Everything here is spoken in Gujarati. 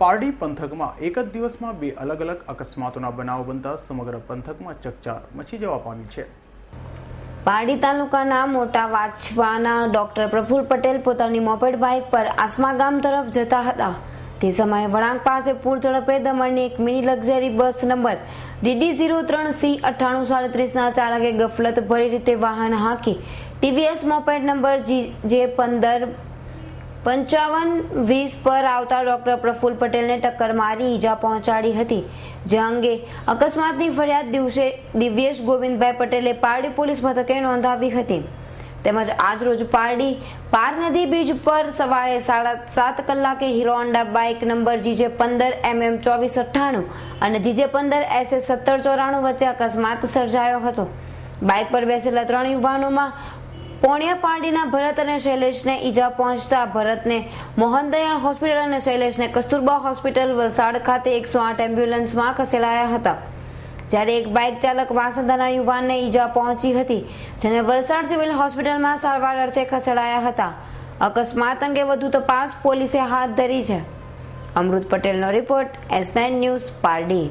પારડી પંથકમાં એક જ દિવસમાં બે અલગ અલગ અકસ્માતોના બનાવો બનતા સમગ્ર પંથકમાં ચકચાર મચી જવા પામી છે. પારડી તાલુકાના મોટા વાછવાના ડોક્ટર પ્રફુલ પટેલ પોતાની મોપેડ બાઇક પર આસમા ગામ તરફ જતા હતા. તે સમયે વળાંક પાસે પૂર ઝડપે દમણની એક mini luxury bus number DD zero ત્રણ સી અઠ્ઠાણું સાડત્રીસના ચાલકે ગફલત ભરી રીતે વાહન હાંકી TVS moped number G J પંદર પંચાવન વીસ પર આવતા ડોક્ટર પ્રફુલ પટેલને ટક્કર મારી ઈજા પહોંચાડી હતી. જે અંગે અકસ્માતની ફરિયાદ દિવસે દિવ્યેશ ગોવિંદભાઈ પટેલે પારડી પોલીસ મથકે નોંધાવી હતી. તેમજ આજરોજ પારડી પાર નદી બીજ પર સવારે સાડા સાત કલાકે Hero Honda bike number GJ પંદર એમએમ ચોવીસ અઠ્ઠાણું અને જીજે પંદર એસએ સત્તર ચોરાણું વચ્ચે અકસ્માત સર્જાયો હતો. બાઇક પર બેસેલા ત્રણ યુવાનોમાં પોણિયા પારડીના ભરત અને શૈલેષને ઈજા પહોંચતા ભરતને મોહનદયાળ હોસ્પિટલ અને શૈલેષને કસ્તુરબા હોસ્પિટલ વલસાડ ખાતે એકસો આઠ એમ્બ્યુલન્સમાં ખસેડાયા હતા. જ્યારે એક બાઇક ચાલક વાસંદાના યુવાનને ઈજા પહોંચી હતી, જેને વલસાડ સિવિલ હોસ્પિટલમાં સારવાર અર્થે ખસેડાયા હતા. અકસ્માત અંગે વધુ તપાસ પોલીસે હાથ ધરી છે. અમૃત પટેલનો report S nine news Pardi.